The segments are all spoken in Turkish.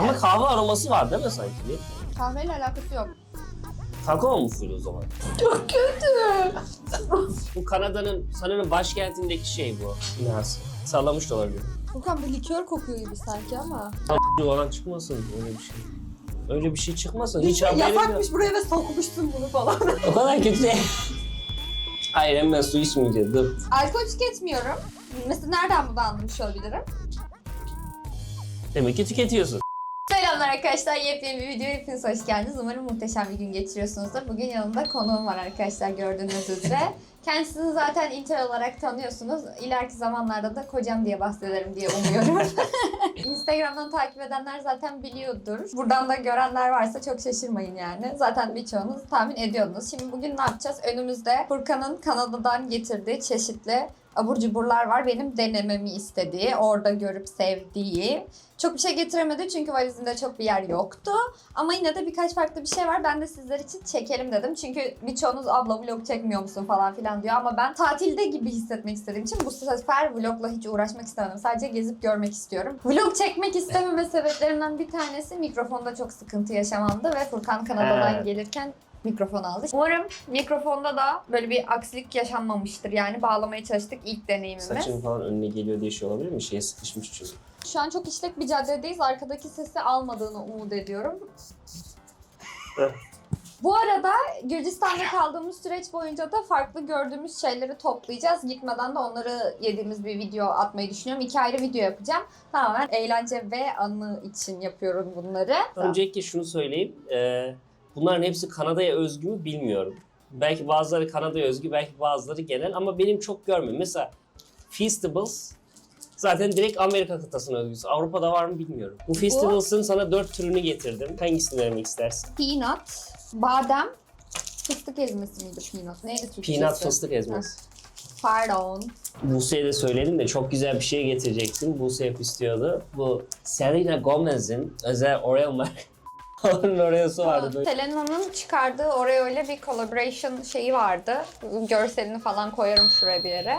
Ama kahve aroması var değil mi sanki? Kahveyle alakası yok. Kakao mu full o zaman? Çok kötü. Bu Kanada'nın sanırım başkentindeki şey bu. Nasıl? Sallamış da olabilir. Furkan bu likör kokuyor gibi sanki ama. olan çıkmasın öyle bir şey. Öyle bir şey çıkmasın. Hiç haberim yok. Yasakmış buraya ve sokmuşsun bunu falan. O kadar kötü. Hayır hemen su içmeyeceğiz. Dur. Alkol tüketmiyorum. Mesela nereden bunu anlamış olabilirim? Demek ki tüketiyorsun. Selamlar arkadaşlar. Yepyeni bir videoya hepiniz hoş geldiniz. Umarım muhteşem bir gün geçiriyorsunuzdur. Bugün yanımda konuğum var arkadaşlar gördüğünüz üzere. Kendisini zaten Intel olarak tanıyorsunuz. İleriki zamanlarda da kocam diye bahsederim diye umuyorum. Instagram'dan takip edenler zaten biliyordur. Buradan da görenler varsa çok şaşırmayın yani. Zaten birçoğunuz tahmin ediyordunuz. Şimdi bugün ne yapacağız? Önümüzde Furkan'ın Kanada'dan getirdiği çeşitli abur cuburlar var. Benim denememi istediği, orada görüp sevdiği. Çok bir şey getiremedi çünkü valizinde çok bir yer yoktu. Ama yine de birkaç farklı bir şey var. Ben de sizler için çekelim dedim. Çünkü birçoğunuz abla vlog çekmiyor musun falan filan diyor. Ama ben tatilde gibi hissetmek istediğim için bu sefer vlogla hiç uğraşmak istemedim. Sadece gezip görmek istiyorum. Vlog çekmek istememe sebeplerimden bir tanesi mikrofonda çok sıkıntı yaşamamdı ve Furkan Kanada'dan gelirken mikrofon aldı. Umarım mikrofonda da böyle bir aksilik yaşanmamıştır. Yani bağlamaya çalıştık ilk deneyimimiz. Saçın falan önüne geliyor diye şey olabilir mi? Şeye sıkışmış çünkü. Şu an çok işlek bir caddedeyiz. Arkadaki sesi almadığını umut ediyorum. Bu arada Gürcistan'da kaldığımız süreç boyunca da farklı gördüğümüz şeyleri toplayacağız. Gitmeden de onları yediğimiz bir video atmayı düşünüyorum. İki ayrı video yapacağım. Tamamen eğlence ve anı için yapıyorum bunları. Öncelikle şunu söyleyeyim. Ee, bunların hepsi Kanada'ya özgü mü bilmiyorum. Belki bazıları Kanada'ya özgü, belki bazıları genel ama benim çok görmüyorum. Mesela Feastables zaten direkt Amerika kıtasına özgüsü. Avrupa'da var mı bilmiyorum. Bu Feastables'ın sana dört türünü getirdim. Hangisini vermek istersin? Peanut, badem, fıstık ezmesi miydi peanut? Neydi Türkçesi? Peanut fıstık ezmesi. Pardon. Buse'ye de söyledim de çok güzel bir şey getireceksin. Buse hep istiyordu. Bu Selena Gomez'in özel Oreo mark. Onun Oreo'su vardı böyle. Selena'nın çıkardığı Oreo ile bir collaboration şeyi vardı. Görselini falan koyarım şuraya bir yere.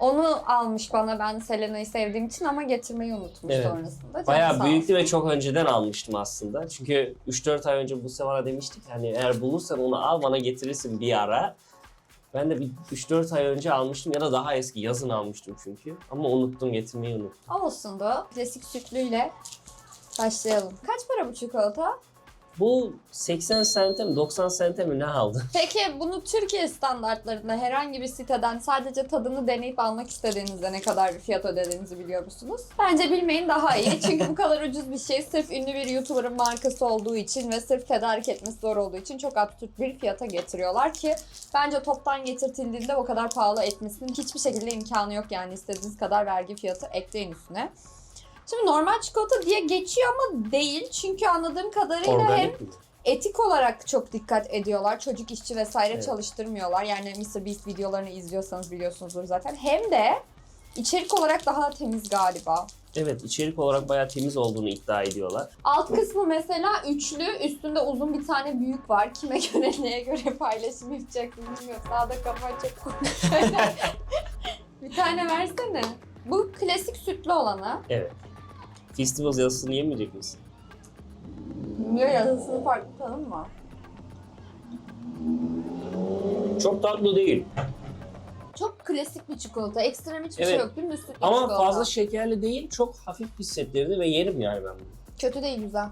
Onu almış bana ben Selena'yı sevdiğim için ama getirmeyi unutmuş Evet. sonrasında. Canı Bayağı büyüktü olsun. ve çok önceden almıştım aslında. Çünkü 3-4 ay önce Buse bana demiştik hani eğer bulursan onu al bana getirirsin bir ara. Ben de bir 3-4 ay önce almıştım ya da daha eski yazın almıştım çünkü. Ama unuttum getirmeyi unuttum. Olsun da klasik sütlüyle başlayalım. Kaç para bu çikolata? Bu 80 sente mi 90 sente mi ne aldı? Peki bunu Türkiye standartlarında herhangi bir siteden sadece tadını deneyip almak istediğinizde ne kadar bir fiyat ödediğinizi biliyor musunuz? Bence bilmeyin daha iyi. Çünkü bu kadar ucuz bir şey sırf ünlü bir YouTuber'ın markası olduğu için ve sırf tedarik etmesi zor olduğu için çok absürt bir fiyata getiriyorlar ki bence toptan getirtildiğinde o kadar pahalı etmesinin hiçbir şekilde imkanı yok yani istediğiniz kadar vergi fiyatı ekleyin üstüne. Şimdi normal çikolata diye geçiyor ama değil. Çünkü anladığım kadarıyla hem Organik mi? etik olarak çok dikkat ediyorlar. Çocuk işçi vesaire Evet. çalıştırmıyorlar. Yani MrBeast videolarını izliyorsanız biliyorsunuzdur zaten. Hem de içerik olarak daha temiz galiba. Evet içerik olarak bayağı temiz olduğunu iddia ediyorlar. Alt kısmı mesela üçlü, üstünde uzun bir tane büyük var. Kime göre neye göre paylaşım yapacaksın bilmiyorum. Sağda kafa çok Bir tane versene. Bu klasik sütlü olanı. Evet. Festivals yazısını yemeyecek misin? Niye yazısını farklı tanımla. Çok tatlı değil. Çok klasik bir çikolata. Ekstrem hiçbir şey Evet. yok değil mi? Sütlü Ama çikolata. fazla şekerli değil. Çok hafif hissettirdi ve yerim yani ben bunu. Kötü değil güzel.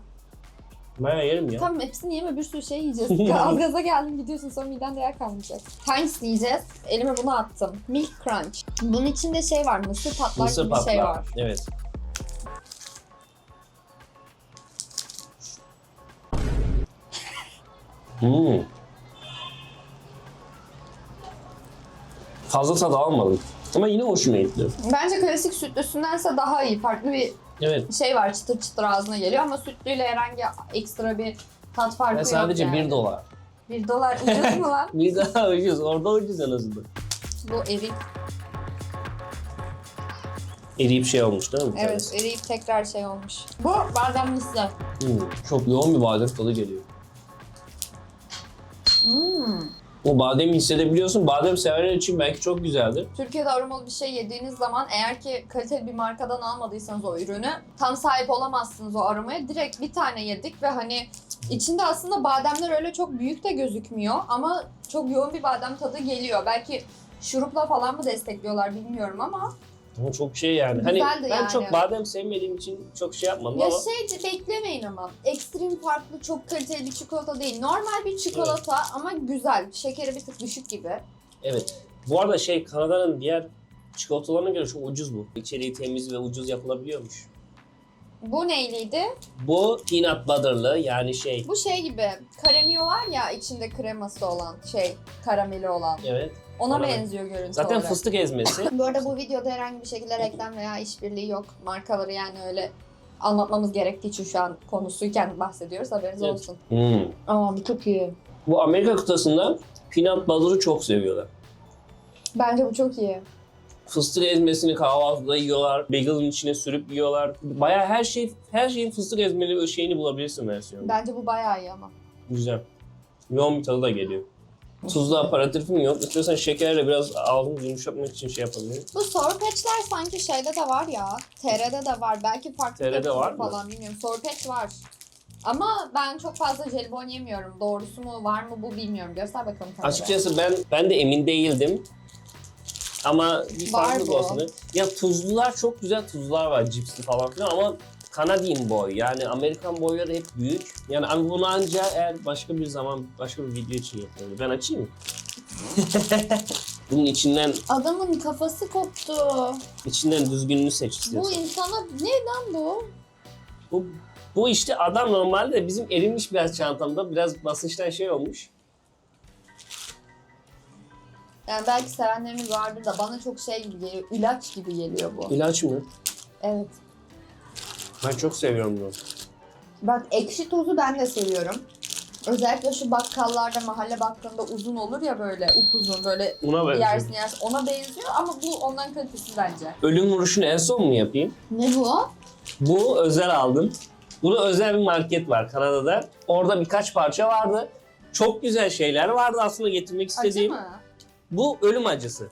Bayağı yerim ya. Tamam hepsini yeme bir sürü şey yiyeceğiz. Az gaza geldin gidiyorsun sonra midende yer kalmayacak. Hangisini yiyeceğiz? Elime bunu attım. Milk Crunch. Bunun içinde şey var mısır patlar Mısır gibi bir patlar. şey var. Evet. Hmm. Fazla tadı almadım. Ama yine hoşuma gitti. Bence klasik sütlüsündense daha iyi. Farklı bir Evet. şey var çıtır çıtır ağzına geliyor ama sütlüyle herhangi ekstra bir tat farkı Ve yok sadece yani. 1 dolar. 1 dolar ucuz mu lan? Bir daha ucuz. Orada ucuz en azından. Bu erik. Eriyip şey olmuş değil mi? bir Evet tanesi? eriyip tekrar şey olmuş. Bu bademlisi. Hmm, Çok yoğun bir badem tadı geliyor. O bademi hissedebiliyorsun. Badem severler için belki çok güzeldir. Türkiye'de aromalı bir şey yediğiniz zaman eğer ki kaliteli bir markadan almadıysanız o ürünü tam sahip olamazsınız o aromaya. Direkt bir tane yedik ve hani içinde aslında bademler öyle çok büyük de gözükmüyor ama çok yoğun bir badem tadı geliyor. Belki şurupla falan mı destekliyorlar bilmiyorum ama Ama çok şey yani. Hani Güzeldi ben yani. çok badem sevmediğim için çok şey yapmadım ya ama şey beklemeyin ama ekstrem farklı çok kaliteli bir çikolata değil. Normal bir çikolata ama güzel. Şekeri bir tık düşük gibi. evet. Bu arada şey Kanada'nın diğer çikolatalarına göre çok ucuz bu. İçeriği temiz ve ucuz yapılabiliyormuş. Bu neyliydi? Bu peanut butter'lı yani şey Bu şey gibi karamiyo var ya içinde kreması olan şey karameli olan. evet. Ona Ona benziyor görüntü Zaten olarak. fıstık ezmesi. Bu arada bu videoda herhangi bir şekilde reklam veya işbirliği yok. Markaları yani öyle anlatmamız gerektiği için şu an konusuyken bahsediyoruz haberiniz Evet. olsun. Hmm. Aa bu çok iyi. Bu Amerika kıtasında peanut butter'ı çok seviyorlar. Bence bu çok iyi. Fıstık ezmesini kahvaltıda yiyorlar. Bagel'ın içine sürüp yiyorlar. Bayağı her şey her şeyin fıstık ezmeli şeyini bulabilirsin versiyonu. Bence bu bayağı iyi ama. Güzel. Yoğun bir tadı da geliyor. Tuzlu aparatifim yok. İstiyorsan şekerle biraz ağzımı yumuşatmak için şey yapabilirim. Bu sour patch'ler sanki şeyde de var ya. TR'de de var. Belki farklı TR'de bir var mı? falan bilmiyorum. Patch var. Ama ben çok fazla jelibon yemiyorum. Doğrusu mu var mı bu bilmiyorum. Göster bakalım. Açıkçası ben ben de emin değildim. Ama bir farklılık bu. olsun. Ya tuzlular çok güzel tuzlular var cipsli falan filan ama Canadian boy yani Amerikan boyları hep büyük. Yani ama bunu anca eğer başka bir zaman başka bir video için yapıyorum. Ben açayım mı? Bunun içinden Adamın kafası koptu. içinden düzgününü seç Bu istiyorsan. insana neden bu? Bu, bu işte adam normalde bizim erimiş biraz çantamda biraz basınçtan şey olmuş. Yani belki sevenlerimiz vardır da bana çok şey gibi geliyor. ilaç gibi geliyor bu. İlaç mı? Evet. Ben çok seviyorum bunu. Bak ekşi tozu ben de seviyorum. Özellikle şu bakkallarda, mahalle bakkalında uzun olur ya böyle upuzun böyle Buna benziyor. yersin yersin. Ona benziyor ama bu ondan kalitesiz bence. Ölüm vuruşunu en son mu yapayım? Ne bu? Bu özel aldım. Bunu özel bir market var Kanada'da. Orada birkaç parça vardı. Çok güzel şeyler vardı aslında getirmek Acı istediğim. mı? Bu ölüm acısı.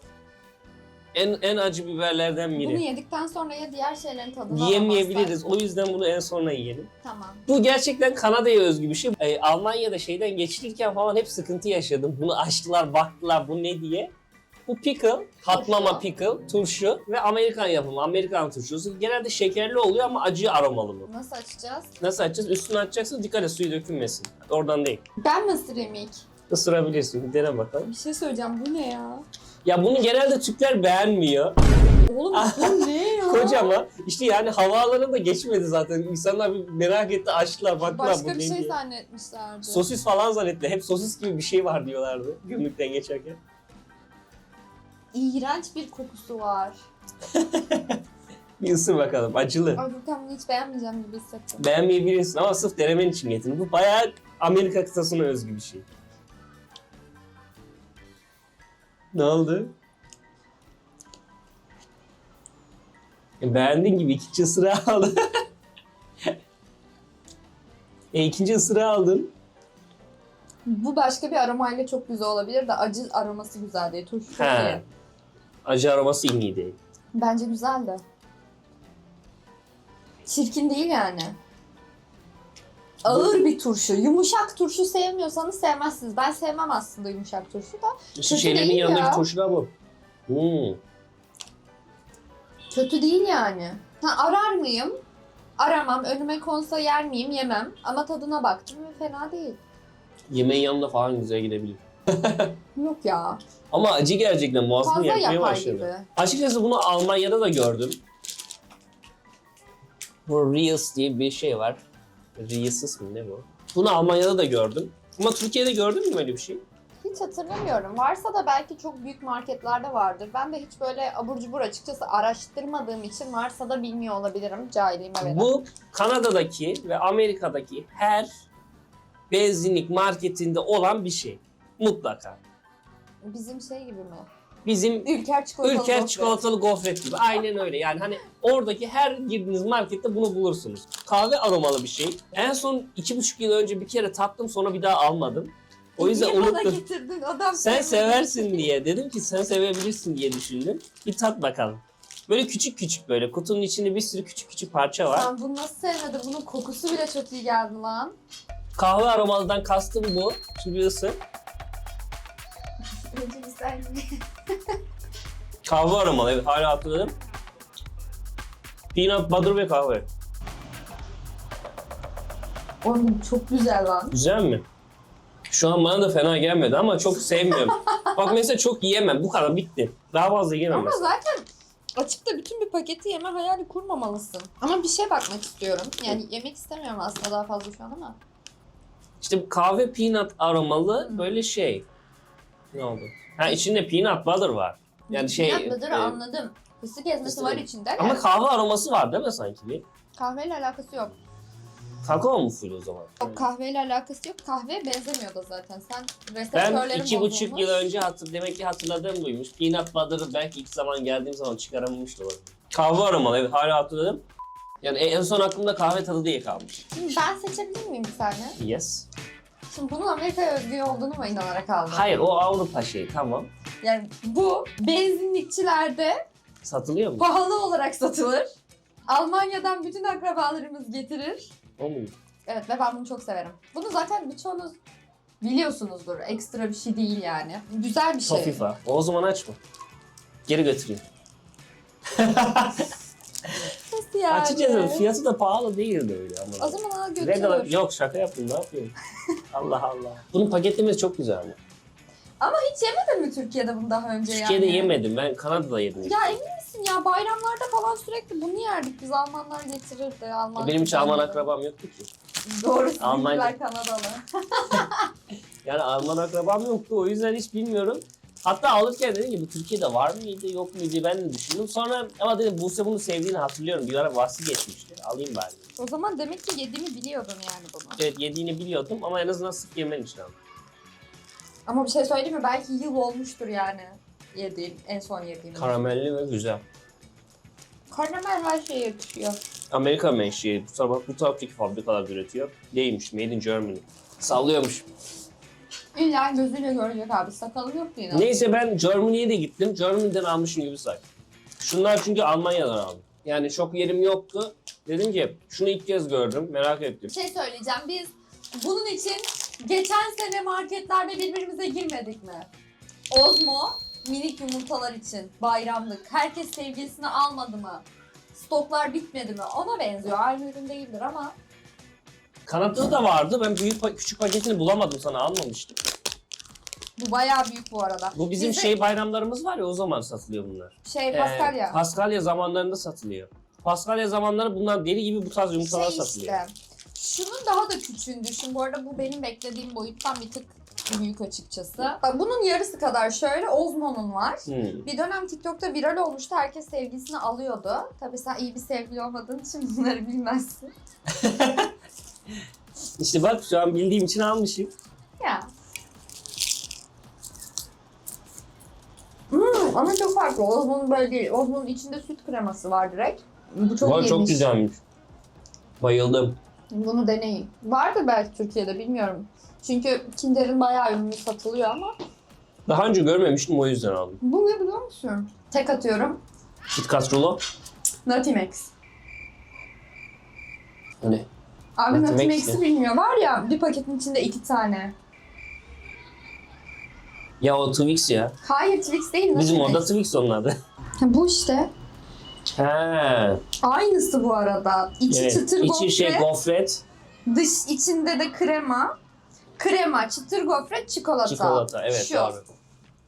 En en acı biberlerden Bunu biri. yedikten sonra ya diğer şeylerin tadını Yiyemeyebiliriz. O yüzden bunu en sonra yiyelim. Tamam. Bu gerçekten Kanada'ya özgü bir şey. Ee, Almanya'da şeyden geçirirken falan hep sıkıntı yaşadım. Bunu açtılar, baktılar bu ne diye. Bu pickle, patlama pickle, turşu ve Amerikan yapımı, Amerikan turşusu. Genelde şekerli oluyor ama acı aromalı bu. Nasıl açacağız? Nasıl açacağız? Üstünü açacaksın, dikkat et suyu dökülmesin. Oradan değil. Ben mi ısırayım ilk? Isırabilirsin, bir dene bakalım. Bir şey söyleyeceğim. Bu ne ya? Ya bunu genelde Türkler beğenmiyor. Oğlum bu ne ya? Kocaman. İşte yani havaalanında geçmedi zaten. İnsanlar bir merak etti, açtılar, baktılar bu Başka ne bir şey diye. zannetmişlerdi. Sosis falan zannettiler. Hep sosis gibi bir şey var diyorlardı gümrükten geçerken. İğrenç bir kokusu var. Bir ısır bakalım. Acılı. Ay Furkan bunu hiç beğenmeyeceğim gibi hissettim. Beğenmeyebilirsin ama sırf denemen için getirin. Bu bayağı Amerika kıtasına özgü bir şey. Ne oldu? E, beğendiğin gibi ikinci ısırığı aldın. e, ikinci ısırığı aldın. Bu başka bir aromayla çok güzel olabilir de acı aroması güzel değil. Turşu çok He. iyi. Acı aroması iyi değil. Bence güzel de. Çirkin değil yani. Ağır bir turşu. Yumuşak turşu sevmiyorsanız sevmezsiniz. Ben sevmem aslında yumuşak turşu da. Şu Kötü şeylerin değil yanındaki ya. turşular bu. Hmm. Kötü değil yani. Ha, arar mıyım? Aramam. Önüme konsa yer miyim? Yemem. Ama tadına baktım ve fena değil. Yemeğin yanında falan güzel gidebilir. Yok ya. Ama acı gerçekten boğazını Fazla yakmaya başladı. gibi. Açıkçası bunu Almanya'da da gördüm. Bu Reels diye bir şey var. Reels mi ne bu? Bunu Almanya'da da gördüm. Ama Türkiye'de gördün mü böyle bir şey? Hiç hatırlamıyorum. Varsa da belki çok büyük marketlerde vardır. Ben de hiç böyle abur cubur açıkçası araştırmadığım için varsa da bilmiyor olabilirim. Cahilim evet. Bu Kanada'daki ve Amerika'daki her benzinlik marketinde olan bir şey. Mutlaka. Bizim şey gibi mi? Bizim Ülker çikolatalı Ülker gofret. çikolatalı gofret gibi. Aynen öyle. Yani hani oradaki her girdiğiniz markette bunu bulursunuz. Kahve aromalı bir şey. En son iki buçuk yıl önce bir kere tattım sonra bir daha almadım. O yüzden Niye bana unuttum. getirdin adam Sen seversin diye. Dedim ki sen sevebilirsin diye düşündüm. Bir tat bakalım. Böyle küçük küçük böyle. Kutunun içinde bir sürü küçük küçük parça var. Sen bunu nasıl sevmedin? Bunun kokusu bile çok iyi geldi lan. Kahve aromalıdan kastım bu. Şimdi ısır. Sen Kahve aromalı evet hala hatırladım. Peanut butter ve kahve. Oğlum çok güzel lan. Güzel mi? Şu an bana da fena gelmedi ama çok sevmiyorum. Bak mesela çok yiyemem. Bu kadar bitti. Daha fazla yiyemem Ama mesela. zaten açıp da bütün bir paketi yeme hayali kurmamalısın. Ama bir şey bakmak istiyorum. Yani yemek istemiyorum aslında daha fazla şu an ama. İşte kahve peanut aromalı böyle şey. Ne oldu? Ha içinde peanut butter var. Yani şey... Peanut butter e, anladım. Fıstık ezmesi var içinde. ama de kahve aroması var değil mi sanki bir? kahveyle alakası yok. Kakao mu full o zaman? Yok kahveyle alakası yok. Kahveye benzemiyor da zaten. Sen Ben iki buçuk yıl önce hatır, demek ki hatırladığım buymuş. Peanut butter'ı belki ilk zaman geldiğim zaman çıkaramamış da olabilir. Kahve aromalı evet hala hatırladım. Yani en son aklımda kahve tadı diye kalmış. Ben seçebilir miyim bir tane? Yes. Şimdi bunun Amerika'ya özgü olduğunu mu inanarak aldım? Hayır o Avrupa şeyi tamam. Yani bu benzinlikçilerde Satılıyor mu? pahalı olarak satılır. Almanya'dan bütün akrabalarımız getirir. O mu? Evet ve ben bunu çok severim. Bunu zaten birçoğunuz biliyorsunuzdur. Ekstra bir şey değil yani. Güzel bir şey. Tofifa. O zaman açma. Geri götüreyim. Nasıl yani? Açıkçası fiyatı da pahalı değildi öyle ama. O zaman al götür. Regular- Yok şaka yaptım ne yapıyorum? Allah Allah. Bunun paketlemesi çok güzel ama. Ama hiç yemedin mi Türkiye'de bunu daha önce Türkiye'de yani? yemedim. Ben Kanada'da yedim. Ya emin misin ya bayramlarda falan sürekli bunu yerdik. Biz Almanlar getirirdi. Alman Benim hiç Alman akrabam yoktu ki. Doğru. Almancı. Kanadalı. Yani Alman akrabam yoktu o yüzden hiç bilmiyorum. Hatta alırken dedim ki bu Türkiye'de var mıydı yok muydu ben de düşündüm. Sonra ama dedim Buse bunu sevdiğini hatırlıyorum. Bir ara bahsi geçmişti. Alayım bari. O zaman demek ki yediğimi biliyordun yani bunu. Evet yediğini biliyordum ama en azından sık yemen için aldım. Ama bir şey söyleyeyim mi? Belki yıl olmuştur yani. Yediğim, en son yediğim. Karamelli ve güzel. Karamel her şeye yakışıyor. Amerika menşei. Bu, taraf, bu taraftaki fabrikalar üretiyor. Değilmiş. Made in Germany. Sallıyormuş. İlla gözüyle görecek abi. Sakalım yok yine. Neyse ben Germany'ye de gittim. Germany'den almışım gibi say. Şunlar çünkü Almanya'dan aldım. Yani çok yerim yoktu. Dedim ki şunu ilk kez gördüm. Merak ettim. Bir şey söyleyeceğim. Biz bunun için geçen sene marketlerde birbirimize girmedik mi? Ozmo minik yumurtalar için bayramlık. Herkes sevgilisini almadı mı? Stoklar bitmedi mi? Ona benziyor. Aynı ürün değildir ama Kanada'da da vardı. Ben büyük pa- küçük paketini bulamadım sana almamıştım. bu bayağı büyük bu arada. Bu bizim Bizde şey bayramlarımız var ya o zaman satılıyor bunlar. şey Ee, Paskalya. Paskalya zamanlarında satılıyor. Paskalya zamanları bunlar deli gibi bu tarz yumurtalar şey satılıyor. işte. Şunun daha da küçüğünü düşün. Bu arada bu benim beklediğim boyuttan bir tık büyük açıkçası. Bak bunun yarısı kadar şöyle Ozmo'nun var. Hmm. Bir dönem TikTok'ta viral olmuştu. Herkes sevgilisini alıyordu. Tabii sen iyi bir sevgili olmadığın için bunları bilmezsin. İşte bak şu an bildiğim için almışım. Ya. Hmm, ama çok farklı. Ozmo'nun böyle değil. Ozmo'nun içinde süt kreması var direkt. Bu çok Vay, iyiymiş. çok güzelmiş. Bayıldım. Bunu deneyin. Vardır belki Türkiye'de bilmiyorum. Çünkü Kinder'in bayağı ünlü satılıyor ama. Daha önce görmemiştim o yüzden aldım. Bu ne biliyor musun? Tek atıyorum. KitKat rulo. Nutimex. Hani Abi Nutimex'i mi? bilmiyor. Var ya bir paketin içinde iki tane. ya o Twix ya. Hayır Twix değil Bizim orada Twix onun adı. Ha, Bu işte. He. Aynısı bu arada. İçi Evet. çıtır İçi gofret, şey gofret, dış içinde de krema. Krema, çıtır gofret, çikolata. çikolata. Evet Şu. doğru.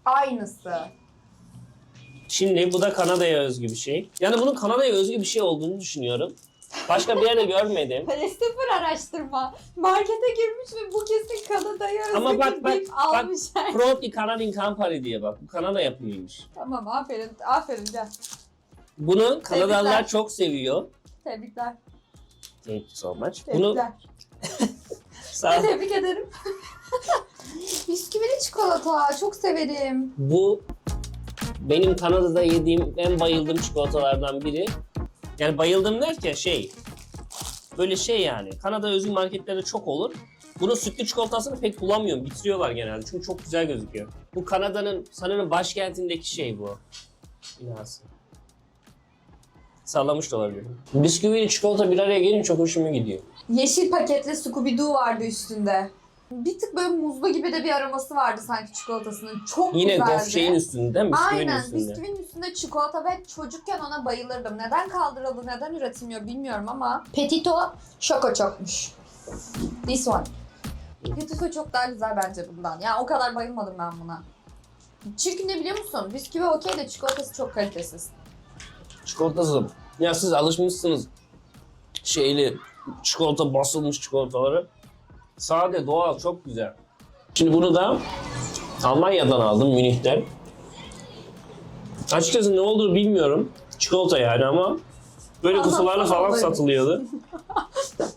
Aynısı. Şimdi bu da Kanada'ya özgü bir şey. Yani bunun Kanada'ya özgü bir şey olduğunu düşünüyorum. Başka bir yerde görmedim. Hani sıfır araştırma. Markete girmiş ve bu kesin Kanada'ya özgü Ama bak, bak, bak. almışlar. Proudly Canadian Company diye bak. Bu Kanada yapımıymış. Tamam aferin, aferin gel. Bunu Kanadalılar Tebrikler. çok seviyor. Tebrikler, Thank you so much. Bunu tebrikler. sağ Tebrik ederim. Bisküvili çikolata, çok severim. Bu benim Kanada'da yediğim en bayıldığım çikolatalardan biri. Yani bayıldım derken şey Böyle şey yani. Kanada özgü marketlerde çok olur. Bunun sütlü çikolatasını pek bulamıyorum. Bitiriyorlar genelde. Çünkü çok güzel gözüküyor. Bu Kanada'nın sanırım başkentindeki şey bu. Binası. Sallamış da olabilir. Bisküvi ile çikolata bir araya gelince çok hoşuma gidiyor. Yeşil paketli Scooby-Doo vardı üstünde. Bir tık böyle muzlu gibi de bir aroması vardı sanki çikolatasının. Çok Yine güzeldi. gof şeyin üstünde? Bisküvinin Aynen üstünde. bisküvinin üstünde çikolata ve çocukken ona bayılırdım. Neden kaldırıldı, neden üretilmiyor bilmiyorum ama Petito şoko çokmuş. This one. Petito çok daha güzel bence bundan. Yani o kadar bayılmadım ben buna. Çünkü ne biliyor musun? Bisküvi okey de çikolatası çok kalitesiz. Çikolatası. Ya siz alışmışsınız şeyli çikolata basılmış çikolataları. Sade, doğal, çok güzel. Şimdi bunu da Almanya'dan aldım, Münih'ten. Açıkçası ne olduğunu bilmiyorum. Çikolata yani ama böyle kutularla falan satılıyordu.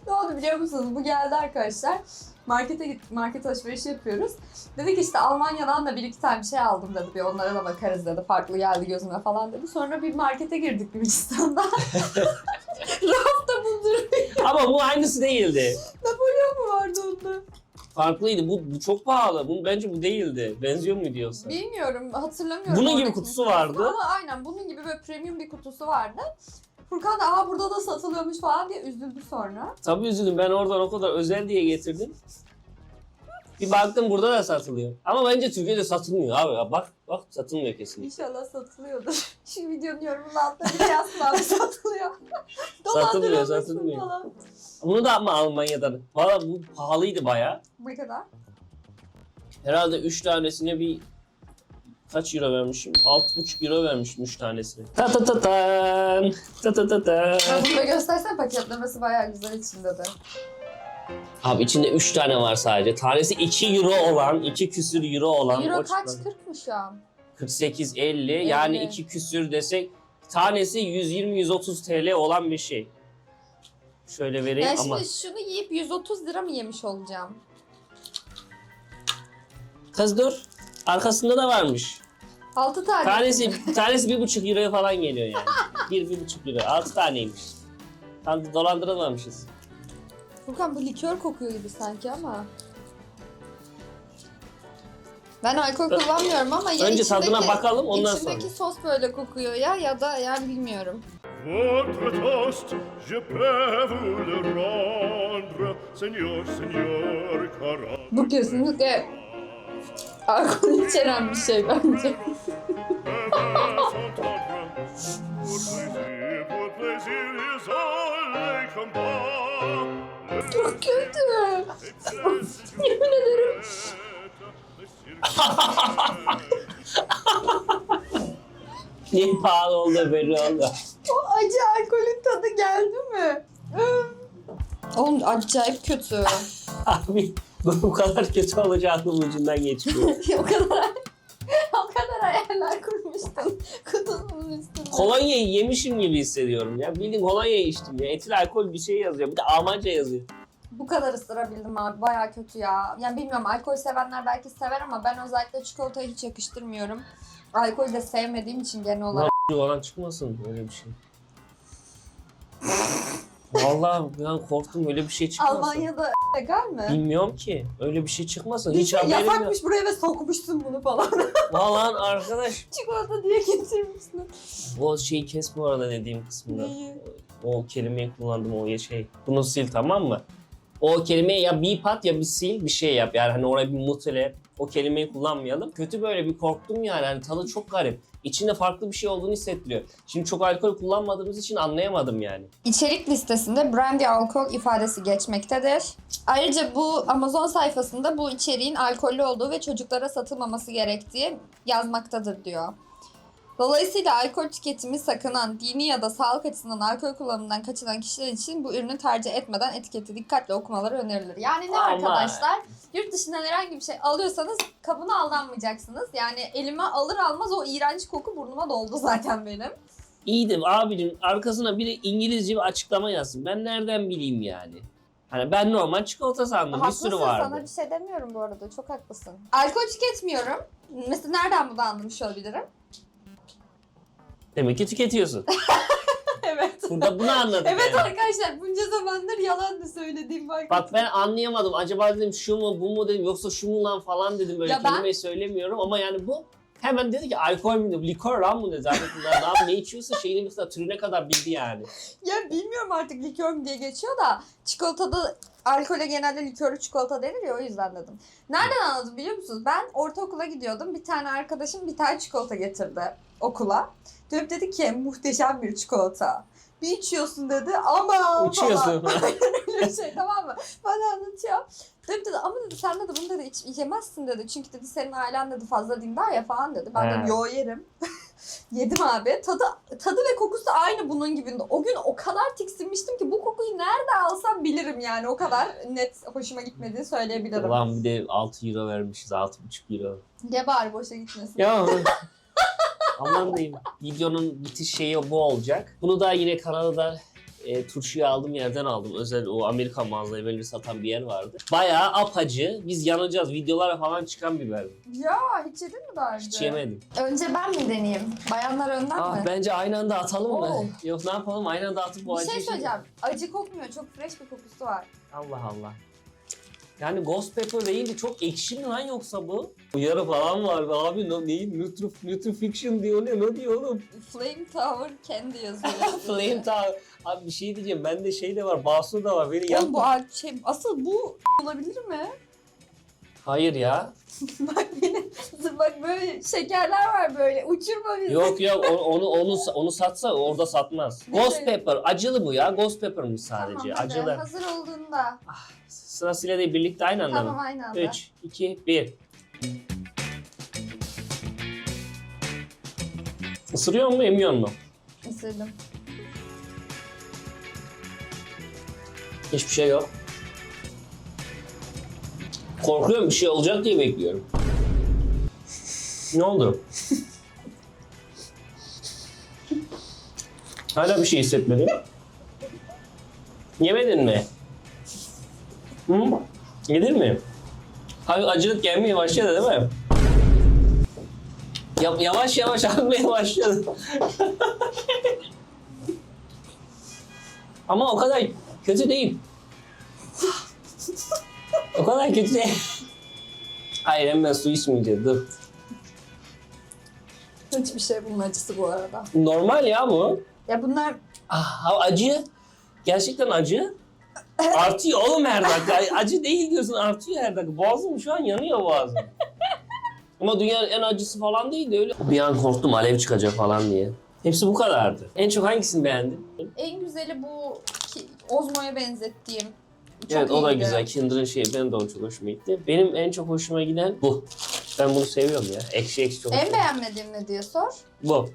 Ne oldu biliyor musunuz? Bu geldi arkadaşlar. Markete gittik, market alışverişi yapıyoruz. Dedik işte Almanya'dan da bir iki tane bir şey aldım dedi. Bir onlara da bakarız dedi. Farklı geldi gözüme falan dedi. Sonra bir markete girdik Gürcistan'da. Rafta bulduruyor. ama bu aynısı değildi. Napolyon mu vardı onda? Farklıydı. Bu, bu çok pahalı. Bu, bence bu değildi. Benziyor mu diyorsun? Bilmiyorum, hatırlamıyorum. Bunun gibi kutusu vardı. Ama aynen bunun gibi böyle premium bir kutusu vardı. Furkan da aa burada da satılıyormuş falan diye üzüldü sonra. Tabii üzüldüm. Ben oradan o kadar özel diye getirdim. Bir baktım burada da satılıyor. Ama bence Türkiye'de satılmıyor abi. Ya Bak bak satılmıyor kesinlikle. İnşallah satılıyordur. Şu videonun yorumunun altına bir şey yazsın abi satılıyor. Dolandırılmışsın satılmıyor. falan. Bunu da ama Almanya'dan. Valla bu pahalıydı baya. Ne kadar? Herhalde 3 tanesine bir kaç euro vermişim? 6,5 euro vermişim 3 tanesine. Ta ta ta tan. Ta ta ta tan. Ben bunu da göstersen paketlemesi bayağı güzel içinde de. Abi içinde 3 tane var sadece. Tanesi 2 euro olan, 2 küsür euro olan. Euro kaç? çikolata. 40 mı şu an? 48 50 yani Evet. 2 küsür desek tanesi 120 130 TL olan bir şey. Şöyle vereyim Ben ama şimdi şunu yiyip 130 lira mı yemiş olacağım? kız dur. Arkasında da varmış. 6 tane. Tanesi tanesi bir buçuk euroya falan geliyor yani. bir bir buçuk euro. Altı taneymiş. Tam dolandırılmamışız. Furkan bu likör kokuyor gibi sanki ama. Ben alkol kullanmıyorum ama ya Önce tadına içindeki- bakalım ondan sonra. İçindeki sos böyle kokuyor ya ya da yani bilmiyorum. Votre toast, je peux vous le rendre, Seigneur, Seigneur, car Bu kesinlikle alkol içeren bir şey bence. Pour plaisir, pour plaisir kötü. Yemin ederim. Niye pahalı oldu belli oldu. O acı alkolün tadı geldi mi? Oğlum acayip kötü. Abi bu bu kadar kötü olacağını ucundan geçmiyor. o kadar o kadar hayaller kurmuştum kutunun üstünde. Kolonyayı yemişim gibi hissediyorum ya. Bildiğin kolonyayı içtim ya. Etil alkol bir şey yazıyor. Bir de Almanca yazıyor. Bu kadar ısırabildim abi. Baya kötü ya. Yani bilmiyorum alkol sevenler belki sever ama ben özellikle çikolatayı hiç yakıştırmıyorum. Alkolü de sevmediğim için genel olarak. falan çıkmasın öyle bir şey. Vallahi ben korktum öyle bir şey çıkmasın. Almanya'da legal mi? Bilmiyorum ki. Öyle bir şey çıkmasın. Hiç Hiç haberim yok. Yasakmış buraya ve sokmuşsun bunu falan. Vallahi arkadaş. Çikolata diye getirmişsin. O şeyi kes bu arada dediğim kısmında. Neyi? O kelimeyi kullandım o şey. Bunu sil tamam mı? O kelimeyi ya bip at ya bir sil bir şey yap. Yani hani oraya bir mutele. O kelimeyi kullanmayalım. Kötü böyle bir korktum yani. Hani tadı çok garip. İçinde farklı bir şey olduğunu hissettiriyor. Şimdi çok alkol kullanmadığımız için anlayamadım yani. İçerik listesinde brandy alkol ifadesi geçmektedir. Ayrıca bu Amazon sayfasında bu içeriğin alkollü olduğu ve çocuklara satılmaması gerektiği yazmaktadır diyor. Dolayısıyla alkol tüketimi sakınan, dini ya da sağlık açısından alkol kullanımından kaçınan kişiler için bu ürünü tercih etmeden etiketi dikkatli okumaları önerilir. Yani ne Ama- arkadaşlar? Yurt dışından herhangi bir şey alıyorsanız kabına aldanmayacaksınız. Yani elime alır almaz o iğrenç koku burnuma doldu zaten benim. İyiydi abicim arkasına biri İngilizce bir açıklama yazsın. Ben nereden bileyim yani? Hani ben normal çikolata sandım. bir sürü Haklısın vardı. sana bir şey demiyorum bu arada çok haklısın. Alkol tüketmiyorum. Mesela nereden bunu anlamış olabilirim? Demek ki tüketiyorsun. evet. Burada bunu anladım. Evet yani. arkadaşlar bunca zamandır yalandı söylediğim bak. Bak ben anlayamadım. Acaba dedim şu mu bu mu dedim yoksa şu mu lan falan dedim böyle Ya ben- kelimeyi söylemiyorum ama yani bu hemen dedi ki alkol mü dedim. Likör lan bu ne zaten bunlar ne içiyorsa şeyini mesela türüne kadar bildi yani. Ya bilmiyorum artık likör mü diye geçiyor da çikolatada alkole genelde likörlü çikolata denir ya o yüzden dedim. Nereden anladım biliyor musunuz? Ben ortaokula gidiyordum. Bir tane arkadaşım bir tane çikolata getirdi okula. Dönüp dedi ki muhteşem bir çikolata. Bir içiyorsun dedi ama Uçuyorsun. falan. Öyle şey tamam mı? Bana anlatıyor. Dönüp dedi ama dedi sen dedi bunu dedi iç, yemezsin dedi. Çünkü dedi senin ailen dedi fazla dindar ya falan dedi. Ben He. dedim yo yerim. Yedim abi. Tadı tadı ve kokusu aynı bunun gibi. O gün o kadar tiksinmiştim ki bu kokuyu nerede alsam bilirim yani. O kadar net hoşuma gitmediğini söyleyebilirim. Ulan bir de 6 euro vermişiz 6,5 euro. Ya bari boşa gitmesin. Ya aman diyeyim. Videonun bitiş şeyi bu olacak. Bunu da yine Kanada'da e, turşuyu aldığım yerden aldım. Özel o Amerika mağazaları satan bir yer vardı. Bayağı apacı. Biz yanacağız. Videolara falan çıkan biber. Ya hiç yedin mi daha önce? Hiç yemedim. Önce ben mi deneyeyim? Bayanlar önden Ah, mi? bence aynı anda atalım mı? Oo. Yok ne yapalım aynı anda atıp bu Bir şey acıyı- söyleyeceğim. Acı kokmuyor. Çok fresh bir kokusu var. Allah Allah. Yani Ghost Pepper değildi. Çok ekşi mi lan yoksa bu? Uyarı falan vardı abi. No, neyin? Nutri, Nutrifiction diyor ne? Ne diyor oğlum? Flame Tower Candy yazıyor. Flame Tower. Abi bir şey diyeceğim. Bende şey de var. Basu da var. Beni. Oğlum bu ağaç şey, asıl bu olabilir mi? Hayır ya. bak beni, bak böyle şekerler var böyle uçurma bizi. Yok yok onu onu onu, onu satsa orada satmaz. Ghost? Pepper acılı bu ya. Ghost Pepper'mış sadece. Tamam, hadi. acılı. Hazır olduğunda. Sırasıyla değil birlikte aynı anda Tamam mı? aynı anda. 3 2 1. Isırıyor mu, emiyor mu? Isırdım. Hiçbir şey yok. Korkuyorum bir şey olacak diye bekliyorum. Ne oldu? Hala bir şey hissetmedim. Yemedin mi? Hı? Yedin mi? Abi acılık gelmeye başladı değil mi? Ya- yavaş yavaş akmaya başladı. Ama o kadar kötü değil. o kadar kötü değil. Hayır hemen su içmeyeceğiz dur. Hiçbir şey bunun acısı bu arada. Normal ya bu. Ya bunlar Ah, ha, acı. Gerçekten acı. Artıyor oğlum her dakika. Acı değil diyorsun artıyor her dakika. Boğazım şu an yanıyor boğazım. Ama dünyanın en acısı falan değildi öyle. Bir an korktum alev çıkacak falan diye. Hepsi bu kadardı. En çok hangisini beğendin? en güzeli bu ki, Ozmo'ya benzettiğim. Çok evet o da iyiydi. güzel. Kinder'ın şeyi benim de o çok hoşuma gitti. Benim en çok hoşuma giden bu. Ben bunu seviyorum ya. Ekşi ekşi çok En hoşuma- beğenmediğim ne diye sor. Bu.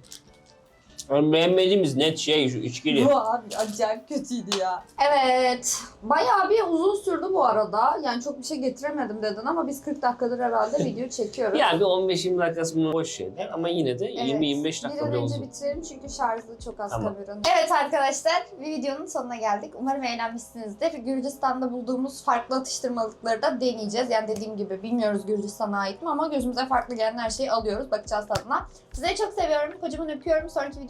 Yani beğenmediğimiz net şey şu içkili. Bu abi acayip kötüydü ya. Evet. Bayağı bir uzun sürdü bu arada. Yani çok bir şey getiremedim dedin ama biz 40 dakikadır herhalde video çekiyoruz. Yani bir 15-20 dakikası bunun boş şeyler ama yine de Evet. 20-25 Bir dakika an bile önce uzun. bitirelim çünkü şarjı çok az Tamam. kameranın. Evet arkadaşlar bir videonun sonuna geldik. Umarım eğlenmişsinizdir. Gürcistan'da bulduğumuz farklı atıştırmalıkları da deneyeceğiz. Yani dediğim gibi bilmiyoruz Gürcistan'a ait mi ama gözümüze farklı gelen her şeyi alıyoruz. Bakacağız tadına. Sizleri çok seviyorum. Kocaman öpüyorum. Sonraki